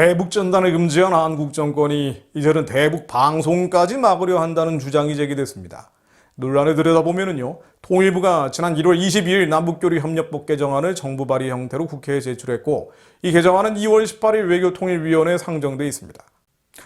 대북 전단을 금지한 한국 정권이 이제는 대북 방송까지 막으려 한다는 주장이 제기됐습니다. 논란을 들여다보면요. 통일부가 지난 1월 22일 남북교류 협력법 개정안을 정부 발의 형태로 국회에 제출했고 이 개정안은 2월 18일 외교통일위원회에 상정돼 있습니다.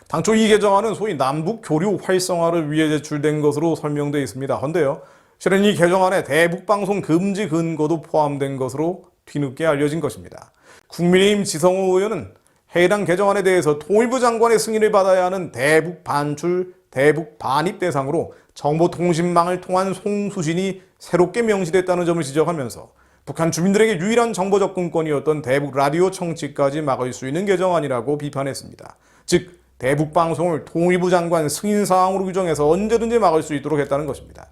당초 이 개정안은 소위 남북 교류 활성화를 위해 제출된 것으로 설명되어 있습니다. 헌데요. 실은 이 개정안에 대북 방송 금지 근거도 포함된 것으로 뒤늦게 알려진 것입니다. 국민의힘 지성호 의원은 해당 개정안에 대해서 통일부 장관의 승인을 받아야 하는 대북 반출, 대북 반입 대상으로 정보통신망을 통한 송수신이 새롭게 명시됐다는 점을 지적하면서 북한 주민들에게 유일한 정보 접근권이었던 대북 라디오 청취까지 막을 수 있는 개정안이라고 비판했습니다. 즉 대북 방송을 통일부 장관 승인 사항으로 규정해서 언제든지 막을 수 있도록 했다는 것입니다.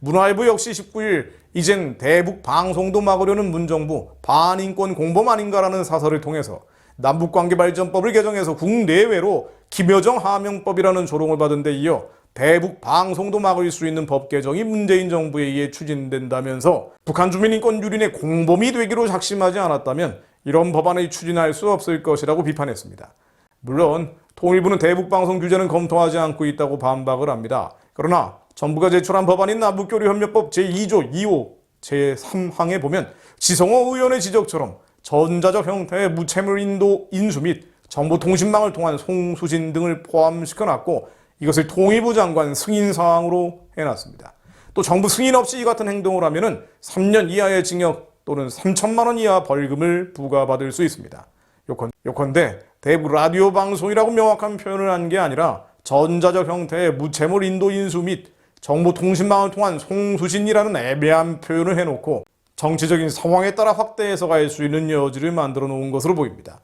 문화일보 역시 19일 이젠 대북 방송도 막으려는 문정부 반인권 공범 아닌가라는 사설을 통해서 남북관계발전법을 개정해서 국내외로 김여정 하명법이라는 조롱을 받은 데 이어 대북 방송도 막을 수 있는 법 개정이 문재인 정부에 의해 추진된다면서 북한 주민 인권 유린의 공범이 되기로 작심하지 않았다면 이런 법안을 추진할 수 없을 것이라고 비판했습니다. 물론 통일부는 대북 방송 규제는 검토하지 않고 있다고 반박을 합니다. 그러나 정부가 제출한 법안인 남북교류협력법 제2조 2호 제3항에 보면 지성호 의원의 지적처럼 전자적 형태의 무채물 인도 인수 및 정보통신망을 통한 송수신 등을 포함시켜놨고 이것을 통일부 장관 승인 사항으로 해놨습니다. 또 정부 승인 없이 이 같은 행동을 하면은 3년 이하의 징역 또는 3천만 원 이하 벌금을 부과받을 수 있습니다. 요컨, 요컨대 대북 라디오 방송이라고 명확한 표현을 한 게 아니라 전자적 형태의 무채물 인도 인수 및 정보통신망을 통한 송수신이라는 애매한 표현을 해놓고 정치적인 상황에 따라 확대해서 갈 수 있는 여지를 만들어 놓은 것으로 보입니다.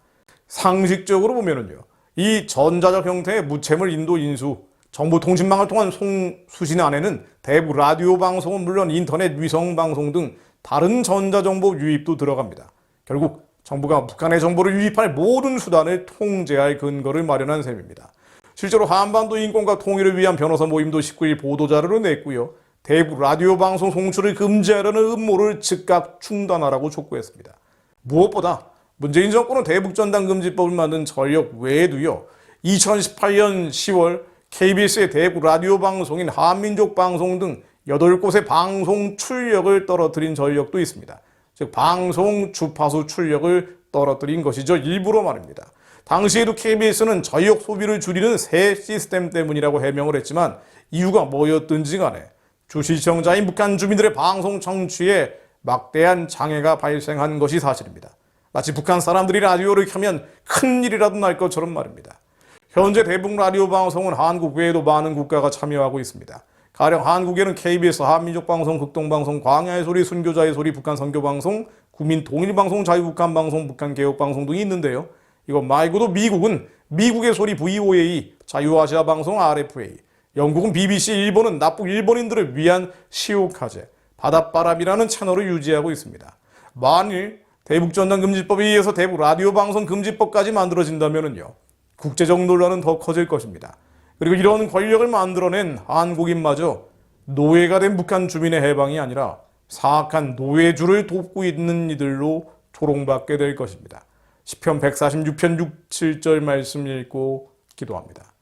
상식적으로 보면은요, 이 전자적 형태의 무채물 인도 인수, 정보통신망을 통한 송수신 안에는 대북 라디오 방송은 물론 인터넷 위성 방송 등 다른 전자정보 유입도 들어갑니다. 결국 정부가 북한의 정보를 유입할 모든 수단을 통제할 근거를 마련한 셈입니다. 실제로 한반도 인권과 통일을 위한 변호사 모임도 19일 보도자료를 냈고요. 대북 라디오 방송 송출을 금지하려는 음모를 즉각 중단하라고 촉구했습니다. 무엇보다 문재인 정권은 대북 전단 금지법을 만든 전력 외에도요. 2018년 10월 KBS의 대북 라디오 방송인 한민족 방송 등 8곳의 방송 출력을 떨어뜨린 전력도 있습니다. 즉 방송 주파수 출력을 떨어뜨린 것이죠. 일부러 말입니다. 당시에도 KBS는 저역 소비를 줄이는 새 시스템 때문이라고 해명을 했지만 이유가 뭐였든지 간에 주시청자인 북한 주민들의 방송 청취에 막대한 장애가 발생한 것이 사실입니다. 마치 북한 사람들이 라디오를 켜면 큰일이라도 날 것처럼 말입니다. 현재 대북 라디오 방송은 한국 외에도 많은 국가가 참여하고 있습니다. 가령 한국에는 KBS, 한민족방송, 극동방송, 광야의 소리, 순교자의 소리, 북한 선교방송, 국민통일방송, 자유북한방송, 북한개혁방송 등이 있는데요. 이것 말고도 미국은 미국의 소리 VOA, 자유아시아방송 RFA, 영국은 BBC, 일본은 납북 일본인들을 위한 시오카제, 바닷바람이라는 채널을 유지하고 있습니다. 만일 대북전단금지법에 의해서 대북 라디오 방송 금지법까지 만들어진다면요. 국제적 논란은 더 커질 것입니다. 그리고 이런 권력을 만들어낸 한국인마저 노예가 된 북한 주민의 해방이 아니라 사악한 노예주를 돕고 있는 이들로 조롱받게 될 것입니다. 시편 146편 6, 7절 말씀 읽고 기도합니다.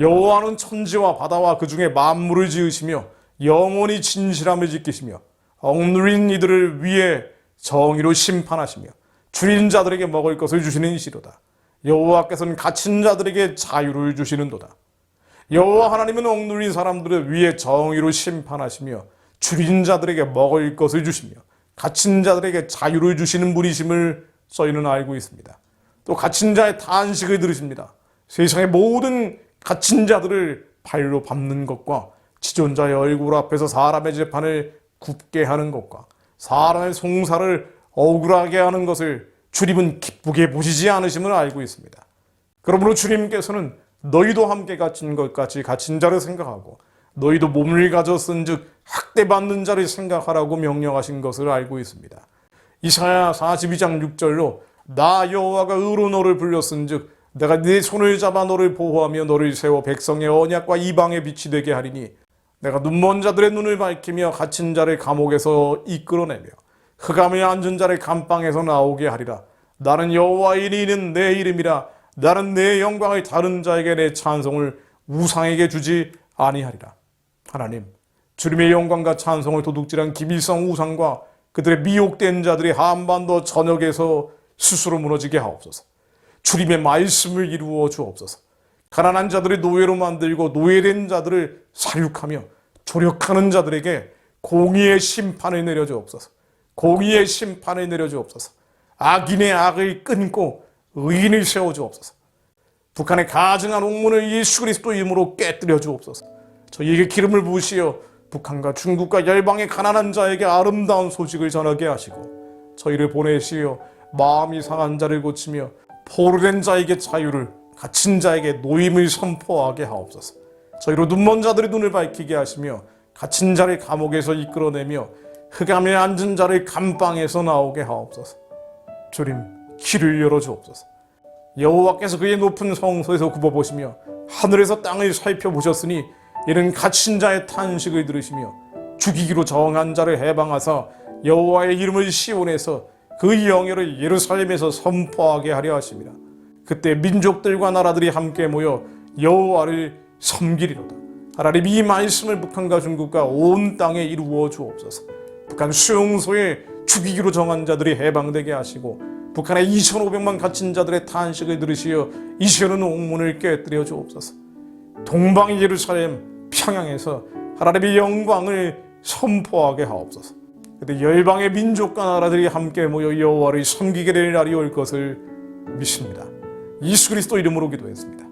여호와는 천지와 바다와 그 중에 만물을 지으시며 영원히 진실함을 지키시며 억누린 이들을 위해 정의로 심판하시며 줄인 자들에게 먹을 것을 주시는 이시로다. 여호와께서는 갇힌 자들에게 자유를 주시는도다. 여호와 하나님은 억눌린 사람들을 위해 정의로 심판하시며 줄인 자들에게 먹을 것을 주시며 갇힌 자들에게 자유를 주시는 분이심을 저희는 알고 있습니다. 또 갇힌 자의 탄식을 들으십니다. 세상의 모든 갇힌 자들을 발로 밟는 것과 지존자의 얼굴 앞에서 사람의 재판을 굽게 하는 것과 사람의 송사를 억울하게 하는 것을 주님은 기쁘게 보시지 않으심을 알고 있습니다. 그러므로 주님께서는 너희도 함께 갇힌 것 같이 갇힌 자를 생각하고 너희도 몸을 가져 쓴즉 학대받는 자를 생각하라고 명령하신 것을 알고 있습니다. 이사야 42장 6절로 나 여호와가 의로 너를 불렸은즉 내가 네 손을 잡아 너를 보호하며 너를 세워 백성의 언약과 이방의 빛이 되게 하리니 내가 눈먼 자들의 눈을 밝히며 갇힌 자를 감옥에서 이끌어내며 흑암에 앉은 자를 감방에서 나오게 하리라 나는 여호와이니 이는 내 이름이라 나는 내 영광을 다른 자에게 내 찬송을 우상에게 주지 아니하리라. 하나님, 주님의 영광과 찬송을 도둑질한 기밀성 우상과 그들의 미혹된 자들이 한반도 전역에서 스스로 무너지게 하옵소서. 주님의 말씀을 이루어 주옵소서. 가난한 자들을 노예로 만들고 노예된 자들을 사육하며 조력하는 자들에게 공의의 심판을 내려주옵소서. 공의의 심판을 내려주옵소서. 악인의 악을 끊고 의인을 세워주옵소서. 북한의 가증한 옥문을 예수 그리스도 이름으로 깨뜨려 주옵소서. 저희에게 기름을 부으시어 북한과 중국과 열방의 가난한 자에게 아름다운 소식을 전하게 하시고 저희를 보내시어 마음이 상한 자를 고치며 포로된 자에게 자유를 갇힌 자에게 노임을 선포하게 하옵소서. 저희로 눈먼 자들의 눈을 밝히게 하시며 갇힌 자를 감옥에서 이끌어내며 흑암에 앉은 자를 감방에서 나오게 하옵소서. 주님 길을 열어 주옵소서. 여호와께서 그의 높은 성소에서 굽어보시며 하늘에서 땅을 살펴보셨으니 이는 갇힌 자의 탄식을 들으시며 죽이기로 정한 자를 해방하사 여호와의 이름을 시온에서 그 영예를 예루살렘에서 선포하게 하려 하심이라 그때 민족들과 나라들이 함께 모여 여호와를 섬기리로다 하나님 이 말씀을 북한과 중국과 온 땅에 이루어 주옵소서 북한 수용소에 죽이기로 정한 자들이 해방되게 하시고 북한의 2,500만 갇힌 자들의 탄식을 들으시어 이시오는 옥문을 깨뜨려 주옵소서. 동방 예루살렘 평양에서 하나님의 영광을 선포하게 하옵소서. 그때 열방의 민족과 나라들이 함께 모여 여호와를 섬기게 될 날이 올 것을 믿습니다. 예수 그리스도 이름으로 기도했습니다.